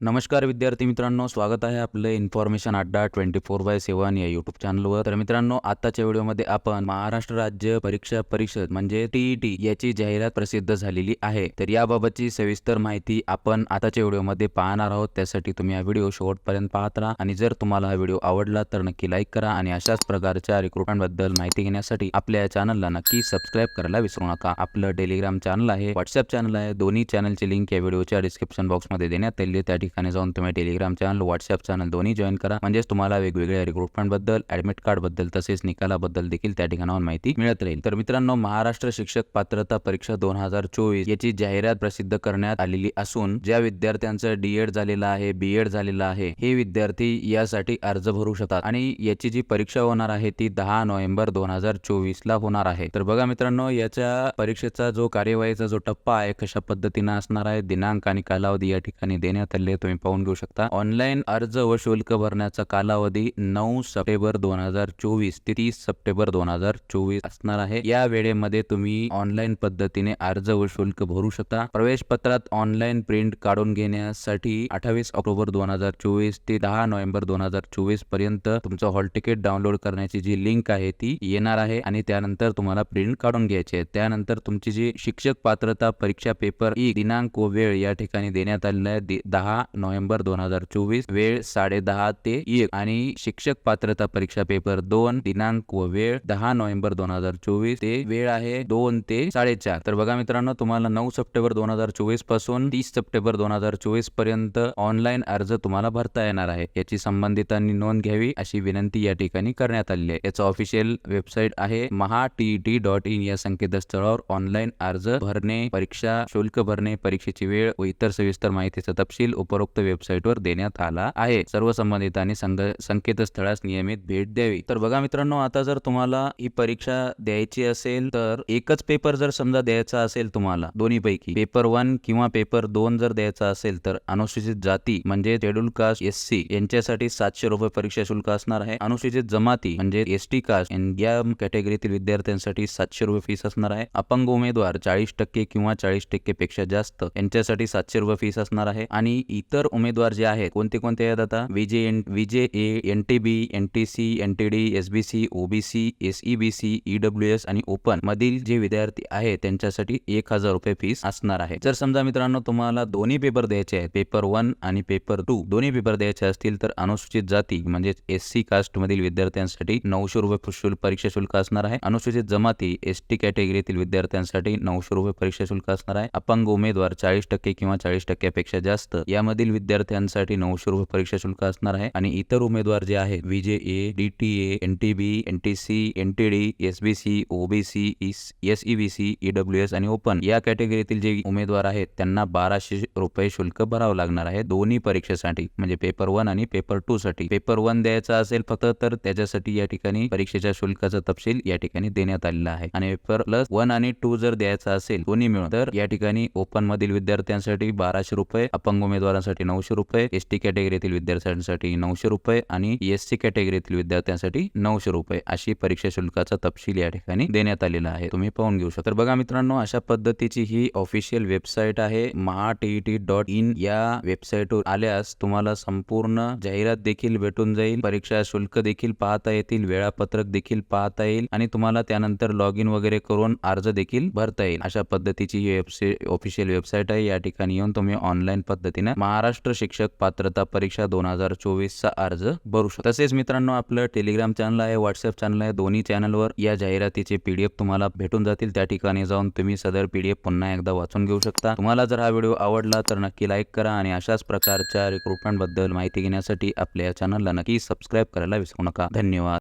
नमस्कार विद्यार्थी मित्रांनो स्वागत आहे आपलं इन्फॉर्मेशन अड्डा ट्वेंटी फोर बाय सेवन या युट्यूब चॅनलवर तर मित्रांनो आताच्या व्हिडिओमध्ये आपण महाराष्ट्र राज्य परीक्षा परिषद म्हणजे टीईटी याची जाहिरात प्रसिद्ध झालेली आहे. तर याबाबतची सविस्तर माहिती आपण आताच्या व्हिडिओमध्ये पाहणार आहोत. त्यासाठी तुम्ही हा व्हिडिओ शेवटपर्यंत पाहत राहा. आणि जर तुम्हाला हा व्हिडिओ आवडला तर नक्की लाईक करा आणि अशाच प्रकारच्या रिक्रुटमेंटबद्दल माहिती घेण्यासाठी आपल्या या चॅनलला नक्की सबस्क्राईब करायला विसरू नका. आपलं टेलिग्राम चॅनल आहे व्हॉट्सअप चॅनल आहे. दोन्ही चॅनलची लिंक या व्हिडिओच्या डिस्क्रिप्शन बॉक्समध्ये देण्यात आली त्या ठिकाणी जाऊन तुम्ही टेलिग्राम चॅनल व्हॉट्सअप चॅनल दोन्ही जॉईन करा. म्हणजेच तुम्हाला वेगवेगळ्या रिक्रुटमेंटबद्दल ऍडमिट कार्डबद्दल तसेच निकालाबद्दल देखील त्या ठिकाणावर माहिती मिळत राहील. तर मित्रांनो महाराष्ट्र शिक्षक पात्रता परीक्षा दोन हजार चोवीस याची जाहिरात प्रसिद्ध करण्यात आलेली असून ज्या विद्यार्थ्यांचं डीएड झालेलं आहे बीएड झालेलं आहे हे विद्यार्थी यासाठी अर्ज भरू शकतात. आणि याची जी परीक्षा होणार आहे ती दहा नोव्हेंबर दोन हजार चोवीस ला होणार आहे. तर बघा मित्रांनो याच्या परीक्षेचा जो कार्यवाहीचा जो टप्पा आहे कशा पद्धतीने असणार आहे दिनांक आणि कालावधी या ठिकाणी देण्यात आले आहे. तुम्ही पाहून घेऊ शकता. ऑनलाईन अर्ज व शुल्क भरण्याचा कालावधी नऊ सप्टेंबर दोन हजार चोवीस ते तीस सप्टेंबर दोन हजार चोवीस असणार आहे. या वेळेमध्ये तुम्ही ऑनलाईन पद्धतीने अर्ज व शुल्क भरू शकता. प्रवेश पत्रात ऑनलाईन प्रिंट काढून घेण्यासाठी अठ्ठावीस ऑक्टोबर दोन हजार चोवीस ते दहा नोव्हेंबर दोन हजार चोवीसपर्यंत तुमचं हॉल तिकीट डाउनलोड करण्याची जी लिंक आहे ती येणार आहे आणि त्यानंतर तुम्हाला प्रिंट काढून घ्यायची आहे. त्यानंतर तुमची जी शिक्षक पात्रता परीक्षा पेपर ई दिनांक व वेळ या ठिकाणी देण्यात आलेला आहे. दहा नोव्हेंबर दोन हजार चोवीस वेळ साडे दहा ते एक. आणि शिक्षक पात्रता परीक्षा पेपर दोन दिनांक व वेळ दहा नोव्हेंबर दोन हजार चोवीस. ते वेळ आहे दोन ते साडेचार तर बघा मित्रांनो तुम्हाला नऊ सप्टेंबर दोन हजार चोवीसपासून तीस सप्टेंबर दोन हजार चोवीसपर्यंत ऑनलाईन अर्ज तुम्हाला भरता येणार आहे. याची संबंधितांनी नोंद घ्यावी अशी विनंती या ठिकाणी करण्यात आली आहे. याचं ऑफिशियल वेबसाईट आहे महा टी डॉट इन या संकेतस्थळावर ऑनलाईन अर्ज भरणे परीक्षा शुल्क भरणे परीक्षेची वेळ व इतर सविस्तर माहितीचा तपशील उपरोक्त वेबसाईटवर देण्यात आला आहे. सर्व संबंधितांनी संघ संकेतस्थळास नियमित भेट द्यावी. तर बघा मित्रांनो आता जर तुम्हाला ही परीक्षा द्यायची असेल तर एकच पेपर जर समजा द्यायचा असेल तुम्हाला दोन्ही पैकी पेपर वन किंवा पेपर दोन जर द्यायचा असेल तर अनुसूचित जाती म्हणजे शेड्यूल कास्ट एस सी यांच्यासाठी सातशे रुपये परीक्षा शुल्क असणार आहे. अनुसूचित जमाती म्हणजे एस टी कास्ट या कॅटेगरीतील विद्यार्थ्यांसाठी सातशे रुपये फीस असणार आहे. अपंग उमेदवार चाळीस टक्के किंवा चाळीस टक्के पेक्षा जास्त यांच्यासाठी सातशे रुपये फीस असणार आहे. आणि इतर उमेदवार जे आहेत कोणते कोणते आहेत आता? VJ N VJ A N T B N T C N T D S B C OBC S E B C EW S आणि ओपन मधील जे विद्यार्थी आहेत त्यांच्यासाठी एक हजार रुपये फीस असणार आहे. जर समजा मित्रांनो तुम्हाला दोन्ही पेपर द्यायचे आहेत पेपर वन आणि पेपर टू दोन्ही पेपर द्यायचे असतील तर अनुसूचित जाती म्हणजे एस सी कास्ट मधील विद्यार्थ्यांसाठी नऊशे रुपये शुल्क परीक्षा शुल्क असणार आहे. अनुसूचित जमाती एस टी कॅटेगरीतील विद्यार्थ्यांसाठी नऊशे रुपये परीक्षा शुल्क असणार आहे. अपंग उमेदवार चाळीस टक्के किंवा चाळीस टक्क्यापेक्षा जास्त यामध्ये मधील विद्यार्थ्यांसाठी नऊशे रुपये परीक्षा शुल्क असणार आहे आणि इतर उमेदवार जे आहेत VJA DTA D T A N T B N T C N T D S B C OBC S E B C EW S आणि ओपन या कॅटेगरीतील जे उमेदवार आहेत त्यांना बाराशे रुपये शुल्क भरावं लागणार आहे. दोन्ही परीक्षेसाठी म्हणजे पेपर वन आणि पेपर टू साठी. पेपर वन द्यायचा असेल फक्त तर त्याच्यासाठी या ठिकाणी परीक्षेच्या शुल्काचा तपशील या ठिकाणी देण्यात आलेला आहे. आणि पेपर प्लस वन आणि टू जर द्यायचा असेल दोन्ही मिळून तर या ठिकाणी ओपन मधील विद्यार्थ्यांसाठी बाराशे रुपये अपंग उमेदवारांसाठी नऊशे रुपये एस टी कॅटेगरीतील विद्यार्थ्यांसाठी नऊशे रुपये आणि एस सी कॅटेगरीतील विद्यार्थ्यांसाठी नऊशे रुपये अशी परीक्षा शुल्काचा तपशील या ठिकाणी देण्यात आलेला आहे. तुम्ही पाहून घेऊ शकता. तर बघा मित्रांनो अशा पद्धतीची ही ऑफिशियल वेबसाईट आहे. महा टी डॉट इन या वेबसाईटवर आल्यास तुम्हाला संपूर्ण जाहिरात देखील भेटून जाईल. परीक्षा शुल्क देखील पाहता येतील वेळापत्रक देखील पाहता येईल आणि तुम्हाला त्यानंतर लॉग इन वगैरे करून अर्ज देखील भरता येईल. अशा पद्धतीची ही वेबसाईट ऑफिशियल वेबसाईट आहे. या ठिकाणी येऊन तुम्ही ऑनलाईन पद्धतीने महाराष्ट्र शिक्षक पात्रता परीक्षा दोन हजार चोवीसचा अर्ज भरू शकता. तसेच मित्रांनो आपलं टेलिग्राम चॅनल आहे व्हॉट्सअप चॅनल आहे. दोन्ही चॅनलवर या जाहिरातीचे पीडीएफ तुम्हाला भेटून जातील. त्या ठिकाणी जाऊन तुम्ही सदर पीडीएफ पुन्हा एकदा वाचून घेऊ शकता. तुम्हाला जर हा व्हिडिओ आवडला तर नक्की लाईक करा आणि अशाच प्रकारच्या रिक्रुटमेंटबद्दल माहिती घेण्यासाठी आपल्या चॅनलला नक्की सबस्क्राईब करायला विसरू नका. धन्यवाद.